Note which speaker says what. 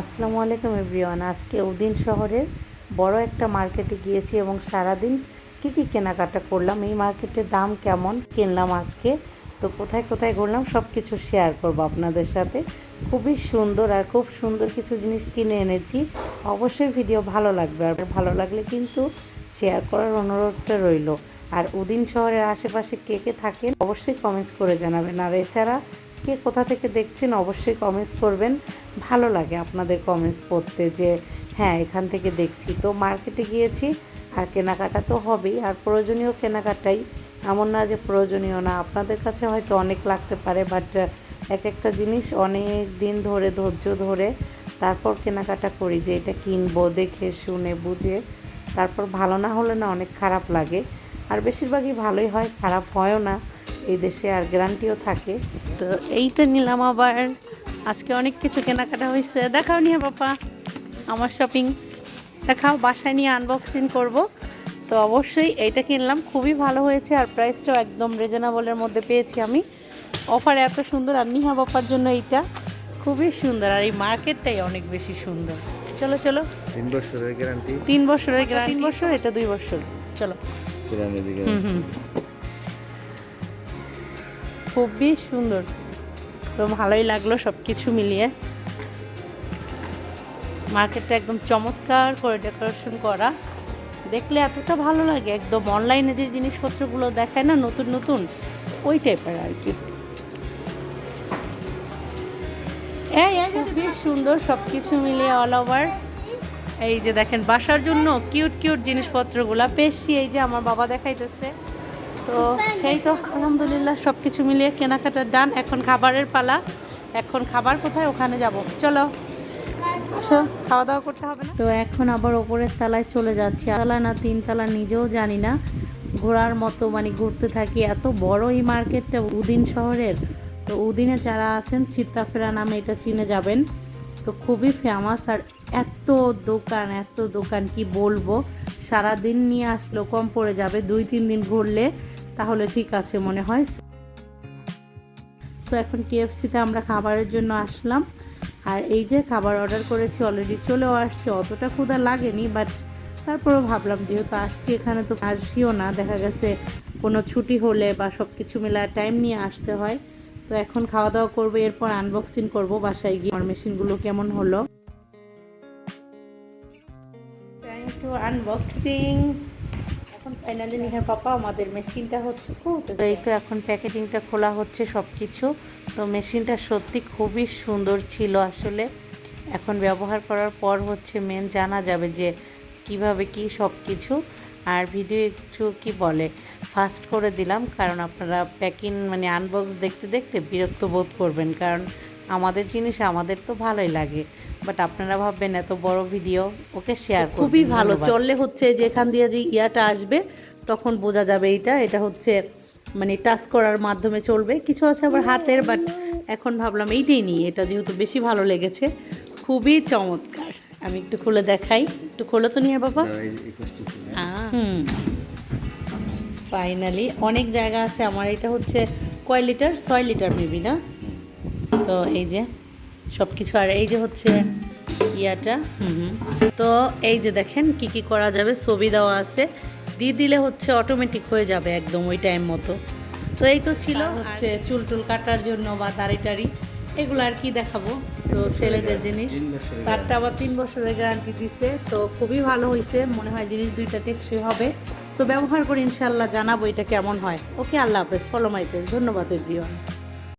Speaker 1: আসসালামু আলাইকুম এভরিওয়ান। আজকে উদিন শহরের বড় একটা মার্কেটে গিয়েছি এবং সারাদিন কী কী কেনাকাটা করলাম, এই মার্কেটের দাম কেমন কিনলাম আজকে, তো কোথায় কোথায় ঘুরলাম সব কিছু শেয়ার করব আপনাদের সাথে। খুবই সুন্দর আর খুব সুন্দর কিছু জিনিস কিনে এনেছি। অবশ্যই ভিডিও ভালো লাগবে আর ভালো লাগলে কিন্তু শেয়ার করার অনুরোধটা রইল। আর উদিন শহরের আশেপাশে কে কে থাকেন অবশ্যই কমেন্টস করে জানাবেন। আর এছাড়া কে কোথা থেকে দেখছেন অবশ্যই কমেন্টস করবেন। ভালো লাগে আপনাদের কমেন্টস পড়তে যে হ্যাঁ এখান থেকে দেখছি। তো মার্কেটে গিয়েছি, আর কেনাকাটা তো হবেই। আর প্রয়োজনীয় কেনাকাটাই এমন না যে প্রয়োজনীয় না। আপনাদের কাছে হয়তো অনেক লাগতে পারে বাট এক একটা জিনিস অনেক দিন ধরে, ধৈর্য ধরে তারপর কেনাকাটা করি যে, এটা কিনবো, দেখে, শুনে, বুঝে। তারপর ভালো না হলে না অনেক খারাপ লাগে। আর বেশিরভাগই ভালোই হয়, খারাপ হয়ও না। এই দেশে আর গ্যারান্টিও থাকে। তো এইটা নিলাম আবার। আজকে অনেক কিছু কেনাকাটা হয়েছে। দেখাও নিয়ে বাবা আমার শপিং দেখাও বাসায় নিয়ে আনবক্সিং করব। তো অবশ্যই এইটা কিনলাম। খুবই ভালো হয়েছে আর প্রাইসটাও একদম রিজনেবলের মধ্যে পেয়েছি আমি। অফার এত সুন্দর আর নিহা বাপার জন্য এইটা। খুবই সুন্দর আর এই মার্কেটটাই অনেক বেশি সুন্দর। চলো চলো।
Speaker 2: তিন বছরের গ্যারান্টি
Speaker 1: তিন বছরের গ্যারান্টি তিন বছর এটা দুই বছর। চলো। হুম হুম। খুবই সুন্দর। তো ভালোই লাগল সব কিছু মিলিয়ে। মার্কেটটা একদম চমৎকার করে ডেকোরেশন করা। দেখলে এতটা ভালো লাগে একদম অনলাইনে যে জিনিসপত্রগুলো দেখায় না নতুন নতুন ওই টাইপের আর কি। খুবই সুন্দর সব কিছু মিলিয়ে অল ওভার এই যে দেখেন বাসার জন্য কিউট কিউট জিনিসপত্রগুলো। পেশি এই যে আমার বাবা দেখাইতেছে। তো এই তো, আলহামদুলিল্লাহ সব কিছু মিলিয়ে কেনাকাটার ডান, এখন খাবারের পালা। এখন খাবার কোথায়? ওখানে যাব। চলো, আসো খাওয়া দাওয়া করতে হবে তো এখন আবার ওপরের তলায় চলে যাচ্ছি। তলা না তিন তলা নিজেও জানি না। ঘোরার মতো মানে ঘুরতে থাকি। এত বড় এই মার্কেটটা উদিন শহরের। তো উদিনে যারা আছেন, চিত্তাফেরা নামে এটা চিনে যাবেন। তো খুবই ফেমাস আর এত দোকান এত দোকান, কি বলব? সারা দিন নিয়ে আসলো, কম পড়ে যাবে। দুই, তিন দিন ঘুরলে তাহলে ঠিক আছে মনে হয়। সো এখন কেএফসিতে আমরা খাবারের জন্য আসলাম। আর এই যে খাবার অর্ডার করেছি অলরেডি চলেও আসছে। অতটা ক্ষুধা লাগেনি বাট তারপরেও ভাবলাম, যেহেতু আসছি এখানে তো আসিও না, দেখা গেছে কোনো ছুটি হলে বা সব কিছু মেলা টাইম নিয়ে আসতে হয়। তো এখন খাওয়া দাওয়া করব, এরপর আনবক্সিং করব, বাসায় গিয়ে মেশিনগুলো কেমন হলো। টু আনবক্সিং এখন ফাইনালি নিহার পাপা আমাদের মেশিনটা হচ্ছে খুলতে এই তো এখন প্যাকেটিংটা খোলা হচ্ছে সব কিছু তো মেশিনটা সত্যি খুবই সুন্দর ছিল আসলে। এখন ব্যবহার করার পর হচ্ছে মেন জানা যাবে যে কীভাবে কি সব কিছু আর ভিডিও একটু কি বলে ফাস্ট করে দিলাম কারণ আপনারা প্যাকিং মানে আনবক্স দেখতে দেখতে বিরক্ত বোধ করবেন কারণ আমাদের জিনিস আমাদের তো ভালোই লাগে। বাট আপনারা ভাববেন এত বড় ভিডিও ওকে শেয়ার খুবই ভালো। চললে হচ্ছে যে এখান দিয়ে যে ইয়াটা আসবে তখন বোঝা যাবে এইটা। এটা হচ্ছে মানে টাচ করার মাধ্যমে চলবে। কিছু আছে আবার হাতের বাট এখন ভাবলাম এইটাই নিই। এটা যেহেতু বেশি ভালো লেগেছে খুবই চমৎকার। আমি একটু খুলে দেখাই। একটু খোলো তো নিয়ে বাবা। হুম ফাইনালি অনেক জায়গা আছে আমার। এটা হচ্ছে কয় লিটার ছয় লিটার মেবি না? তো এই যে সব কিছু আর এই যে হচ্ছে ইয়াটা হুম। তো এই যে দেখেন কি কি করা যাবে ছবি দেওয়া আছে। দিয়ে দিলে হচ্ছে অটোমেটিক হয়ে যাবে একদম ওই টাইম মতো। তো এই তো ছিল। হচ্ছে চুল টুল কাটার জন্য বা দাড়ি টাড়ি এগুলো আর কি দেখাবো? তো ছেলেদের জিনিস। তারটা আবার তিন বছরের গ্যারান্টি দিছে। তো খুবই ভালো হয়েছে মনে হয় জিনিস দুইটা টেকসই হবে। সো ব্যবহার করে ইনশাল্লাহ জানাব এটা কেমন হয়। ওকে আল্লাহ হাফেজ। ফলো মাই পেজ ধন্যবাদ এভরিওয়ান